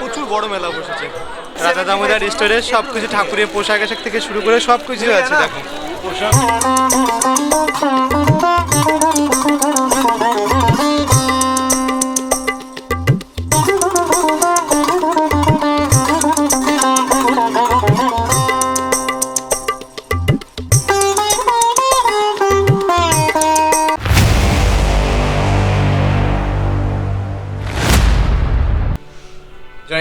প্রচুর বড় মেলা বসেছে। রাজা দামোদর স্টোরে সব কিছু ঠাকুরের পোশাক আশাক থেকে শুরু করে সব কিছু আছে দেখো।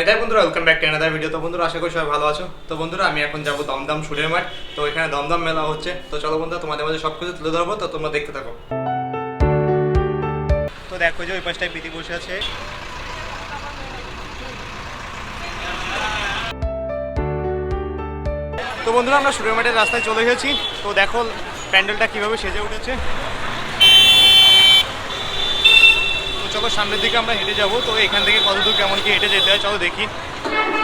জয়িতাই বন্ধুরা welcome back to another video তো বন্ধুরা, আশা করি সবাই ভালো আছো। তো বন্ধুরা, আমি এখন যাব দমদম সুরের মাঠ। তো এখানে দমদম মেলা হচ্ছে। তো চলো বন্ধুরা, তোমাদের মাঝে সব কিছু তুলে ধরবো। তো তোমরা দেখতে থাকো। তো দেখো যে ওই পাশটায় প্রীতি বসে আছে। তো বন্ধুরা, আমরা সুরের মাঠের রাস্তায় চলে এসেছি। তো দেখো প্যান্ডেলটা কীভাবে সেজে উঠেছে তো চলো, সামনের দিকে আমরা হেঁটে যাব। তো এখান থেকে কতদূর, কেমন কি হেঁটে যেতে হয়, চলো দেখি।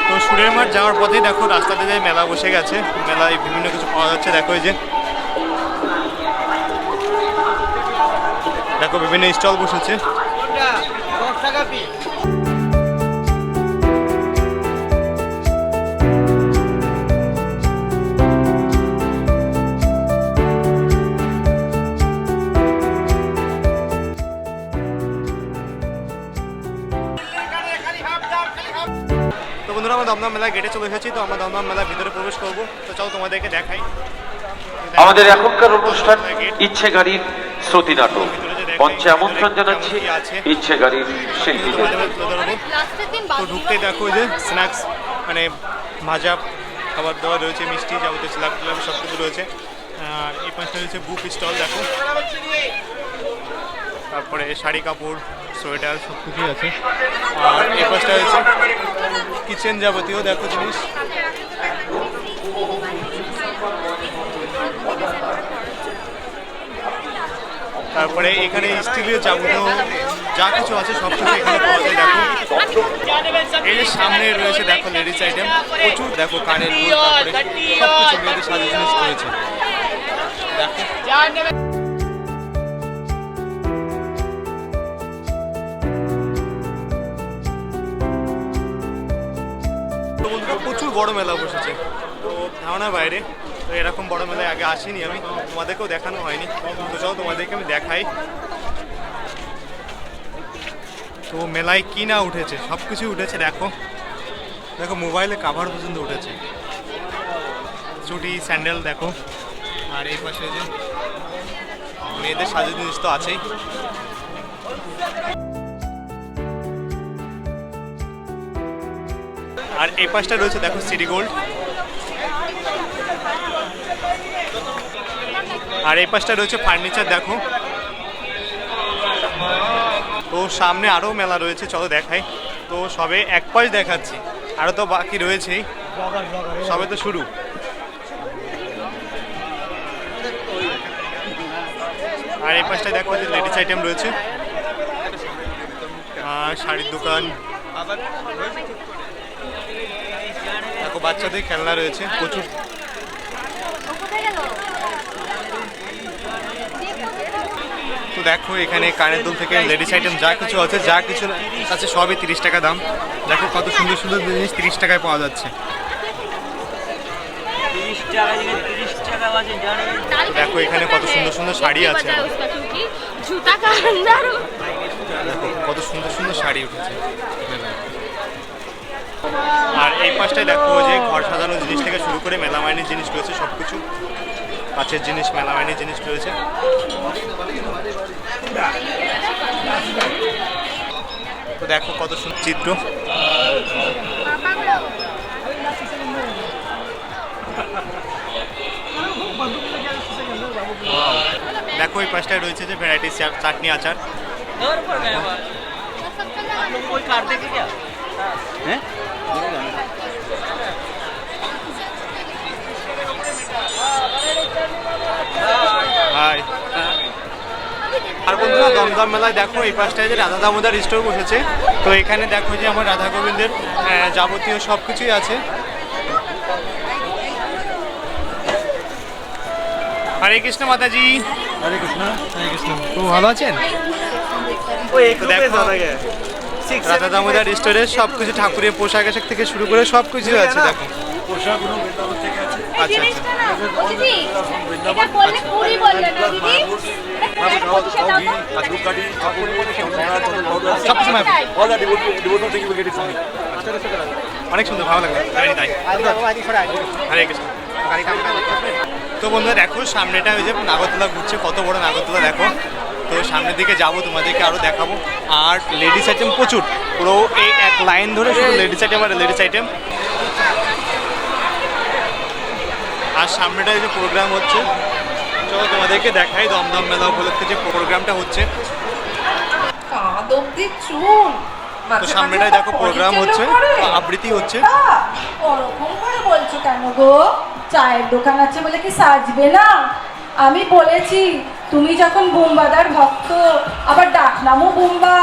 তো সুরের মাঠ যাওয়ার পথে দেখো, রাস্তাতে যে মেলা বসে গেছে, মেলায় বিভিন্ন কিছু পাওয়া যাচ্ছে। দেখো এই যে, দেখো বিভিন্ন স্টল বসেছে। তো বন্ধুরা আমরা দমদম মেলা গেটে চলে এসেছি তো আমরা দমদম মেলার ভিতরে প্রবেশ করব। তো চলো তোমাদেরকে দেখাই। আমাদের এখনকার অনুষ্ঠান ইচ্ছে গাড়ির শ্রুতি নাটক। মঞ্চে আমন্ত্রণ জানাচ্ছি ইচ্ছে গাড়ির শিল্পীদের। দিন তো ঢুকতেই দেখো যে স্ন্যাক্স মানে ভাজা খাবার দাবার রয়েছে মিষ্টি যাবতীয় স্ল্যাব ট্ল্যাব সব কিছু রয়েছে। আর এই পাশটা রয়েছে বুক স্টল দেখো। তারপরে শাড়ি কাপড় সোয়েটার সব কিছুই আছে। আর এই পাশটা রয়েছে কিচেন যাবতীয় দেখো জিনিস। তারপরে এখানে স্টিলের যাবতীয় যা কিছু আছে সব কিছু এখানে পাওয়া যায়, দেখো। এই সামনে রয়েছে, দেখো লেডিস আইটেম প্রচুর, দেখো, কানের তারপরে সব কিছু সাজে জিনিস রয়েছে। দেখো। তো প্রচুর বড় মেলা বসেছে। তো ধারণার বাইরে, তো এরকম বড় মেলায় আগে আসিনি আমি। তোমাদেরকেও দেখানো হয়নি। তো চলো তোমাদেরকে আমি দেখাই। তো মেলায় কি না উঠেছে? সব কিছুই উঠেছে, দেখো। দেখো, মোবাইলে কাভার পর্যন্ত উঠেছে। চুটি স্যান্ডেল দেখো। আর এই পাশে যে, মেয়েদের সাজে জিনিস তো আছেই। আর এই পাশটা রয়েছে, দেখো সিটি গোল্ড আর এই পাশটা রয়েছে ফার্নিচার দেখো। তো সামনে আরও মেলা রয়েছে, চলো দেখাই। তো সবে এক পাশ দেখাচ্ছি আরও তো বাকি রয়েছেই। সবে তো শুরু। আর এই পাশটায় দেখো, যে লেডিস আইটেম রয়েছে। শাড়ির দোকান। দেখো, বাচ্চাদের খেলনা রয়েছে, প্রচুর। তো দেখো, এখানে কানের দুল থেকে লেডিস আইটেম যা কিছু আছে, যা কিছু আছে, সবই তিরিশ টাকা দাম। দেখো, কত সুন্দর সুন্দর জিনিস তিরিশ টাকায় পাওয়া যাচ্ছে। দেখো, এখানে কত সুন্দর সুন্দর শাড়ি আছে। দেখো, কত সুন্দর সুন্দর শাড়ি উঠেছে। আর এই পাশটায় দেখো যে ঘর সাজানোর জিনিস থেকে শুরু করে মেলামাইনের জিনিস রয়েছে সব কিছু কাছের জিনিস মেলামাইনের জিনিস রয়েছে। তো দেখো কত সুন্দর চিত্র। দেখো এই পাশটায় রয়েছে যে ভ্যারাইটিস চাটনি আচার। হাই আর বন্ধুরা দমদম মেলায় দেখো এই পাশটায় যে রাধা দামোদর স্টোর বসেছে। তো এখানে দেখো যে আমার রাধা গোবিন্দের যাবতীয় সব কিছুই আছে। হরে কৃষ্ণ মাতাজি। হরে কৃষ্ণ। হরে কৃষ্ণ। তো ভালো আছেন? দেখো রাধা দামোদর স্টোরে সব কিছু ঠাকুরের পোশাক আশাক থেকে শুরু করে সব কিছু আছে দেখো থেকে আছে আচ্ছা, অনেক সুন্দর ভালো লাগল হরে কৃষ্ণ তো বন্ধুরা দেখো সামনেটা ওই যে নাগরতলা ঘুরছে কত বড় নাগরতলা দেখো তো সামনের দিকে যাব তোমাদেরকে আরও দেখাবো। আর লেডিস আইটেম প্রচুর। পুরো এই এক লাইন ধরে শুধু লেডিস আইটেম আর লেডিস আইটেম আর সামনেটা যে প্রোগ্রাম হচ্ছে। চলো তোমাদেরকে দেখাই দমদম মেলা উপলক্ষে যে প্রোগ্রামটা হচ্ছে। তো সামনেটায় দেখো প্রোগ্রাম হচ্ছে আবৃত্তি হচ্ছে। ওরকম করে বলছো কেন গো? চায়ের দোকান আছে বলে কি সাজবে না? আমি বলেছি তুমি যখন বুম্বাদার ভক্ত আবার ডাক নামও বুম্বা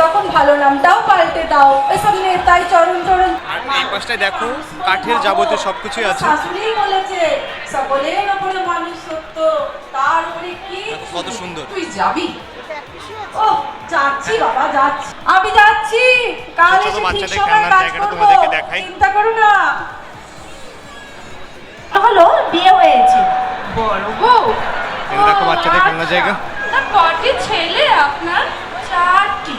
তখন ভালো নামটাও পাল্টে দাও। এসব নেতাই চরণ চরণ। আর এই পাশটায় দেখো কাঠের যাবতীয় সব কিছুই আছে। শাশুড়ি বলেছে সকলের ওপরে মানুষ সত্য তার উপরে কি কত সুন্দর। তুই যাবি? ও যাচ্ছি বাবা যাচ্ছি। আমি যাচ্ছি। কাল এসে ঠিক সময় কাজ করব। চিন্তা করো না। হলো বিয়ে হয়েছে। বড় বউ। দেখো বাচ্চাদের খেলনার জায়গা। কটি ছেলে আপনার চারটি।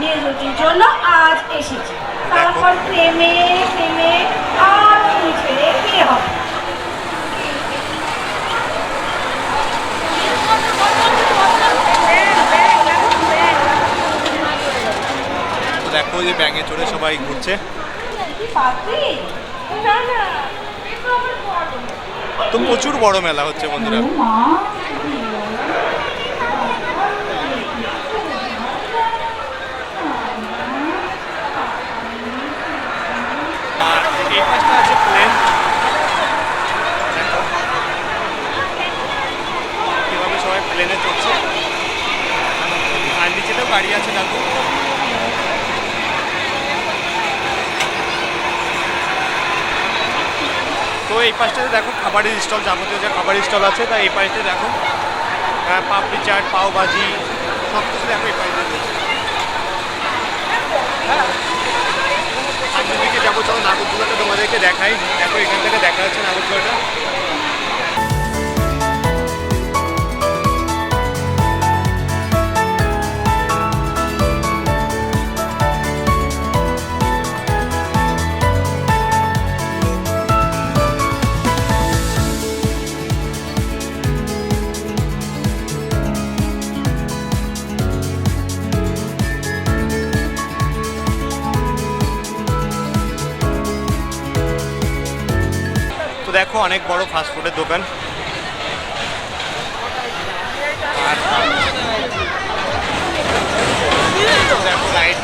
মেজটির জন্য আজ এসেছি। তারপর প্রেমে প্রেমে আর তুমি ছেড়ে বিয়ে হবে দেখো যে ব্যাঙে চড়ে সবাই ঘুরছে। না না। তো প্রচুর বড় মেলা হচ্ছে বন্ধুরা। প্লেন। চড়ছে? আর নিচেতেও গাড়ি আছে দেখো এই পাশটাতে দেখো খাবারের স্টল যাবতীয় যে খাবারের স্টল আছে তা এই পাশটাতে দেখো হ্যাঁ, পাপড়ি চাট পাও ভাজি সব কিছু দেখো এই পাশে। হ্যাঁ। আর যাব চলো নাগরদোলাটা তোমাদেরকে দেখাই। দেখো এখান থেকে দেখা যাচ্ছে নাগরদোলাটা। দেখো, অনেক বড় ফাস্ট ফুডের দোকান। দেখো লাইট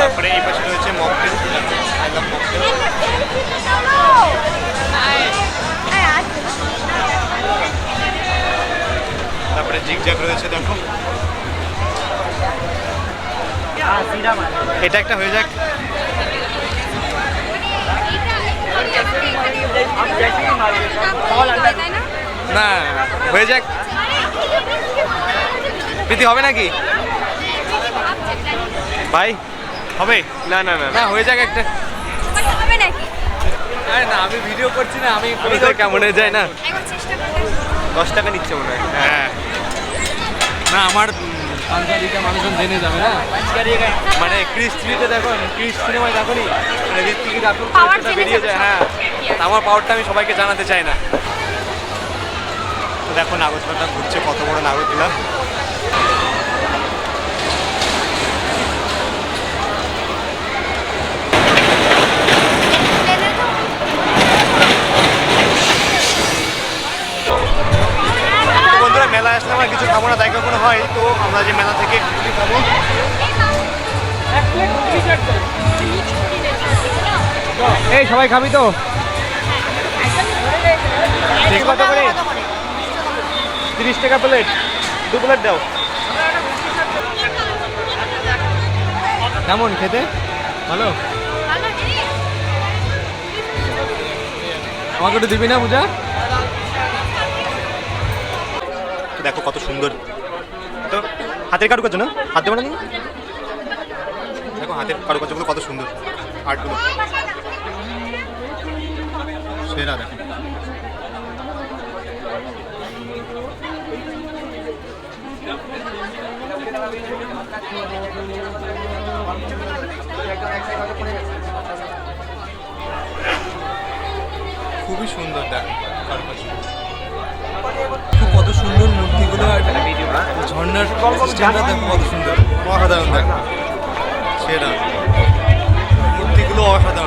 তারপরে এই পাশে রয়েছে তারপরে জিগজ্যাগ রয়েছে, দেখো। এটা একটা হয়ে যাক। না না হয়ে যাক। প্রীতি হবে নাকি? ভাই হবে? না না না না। হয়ে যাক একটা। হবে নাকি আরে না আমি ভিডিও করছি না আমি কেমন হয়ে যায় না। দশ টাকা নিচ্ছে মনে হয়। হ্যাঁ। না আমার পাঞ্জাবিটা মানুষজন জেনে যাবে না? মানে ক্রিস সিনেমায় মানে বেরিয়ে যায় হ্যাঁ। আমার পাওয়ারটা আমি সবাইকে জানাতে চাই না। দেখো নাগরদোলাটা ঘুরছে কত বড় নাগরদোলা মেলায় আসলে আমার কিছু খাব না তাই কখনো হয় তো আমরা যে মেলা থেকে খাব এই সবাই খাবি তো? কত করে? তিরিশ টাকা প্লেট দু প্লেট দাও। কেমন খেতে? ভালো? আমাকে একটু দিবি না পূজা? দেখো কত সুন্দর। তো হাতের কারুকার্য না? হাতে বানানো না? দেখো হাতের কারুকার্যগুলো কত সুন্দর। আর্টগুলো। সেরা, দেখো। খুবই সুন্দর, দেখো সুন্দর মূর্তিগুলো আর ঝর্ণার সিস্টেমটা দেখো কত সুন্দর। অসাধারণ দেখো। সেটা। মূর্তিগুলো অসাধারণ।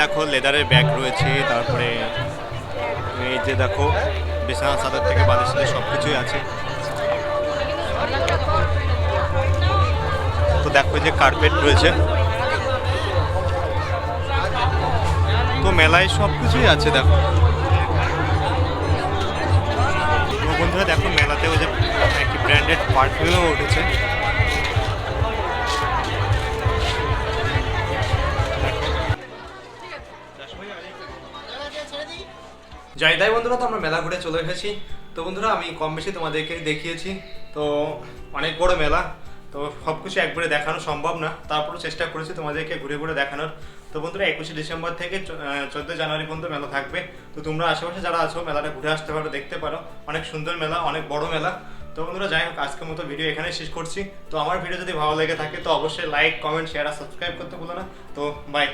দেখো লেদারের ব্যাগ রয়েছে, তারপরে এই যে দেখো, বিছানা, চাদর থেকে বালিশ সাথে সব কিছুই আছে। তো দেখো যে কার্পেট রয়েছে। তো মেলায় সব কিছুই আছে, দেখো। বন্ধুরা, দেখো মেলাতে ওই যে একটি ব্র্যান্ডেড পারফিউমও উঠেছে। যাই, তাই বন্ধুরা, তো আমরা মেলা ঘুরে চলে এসেছি। তো বন্ধুরা, আমি কম বেশি তোমাদেরকে দেখিয়েছি। তো অনেক বড় মেলা। তো সব কিছু একবারে দেখানো সম্ভব না। তারপরে চেষ্টা করেছি তোমাদেরকে ঘুরে ঘুরে দেখানোর। তো বন্ধুরা, একুশে ডিসেম্বর থেকে চোদ্দোই জানুয়ারি পর্যন্ত মেলা থাকবে। তো তোমরা আশেপাশে যারা আছো, মেলাটা ঘুরে আসতে পারো, দেখতে পারো। অনেক সুন্দর মেলা, অনেক বড় মেলা। তো বন্ধুরা, যাই হোক, আজকের মতো ভিডিও এখানে শেষ করছি। তো আমার ভিডিও যদি ভালো লেগে থাকে, তো অবশ্যই লাইক কমেন্ট শেয়ার আর সাবস্ক্রাইব করতে ভুলো না। তো বাই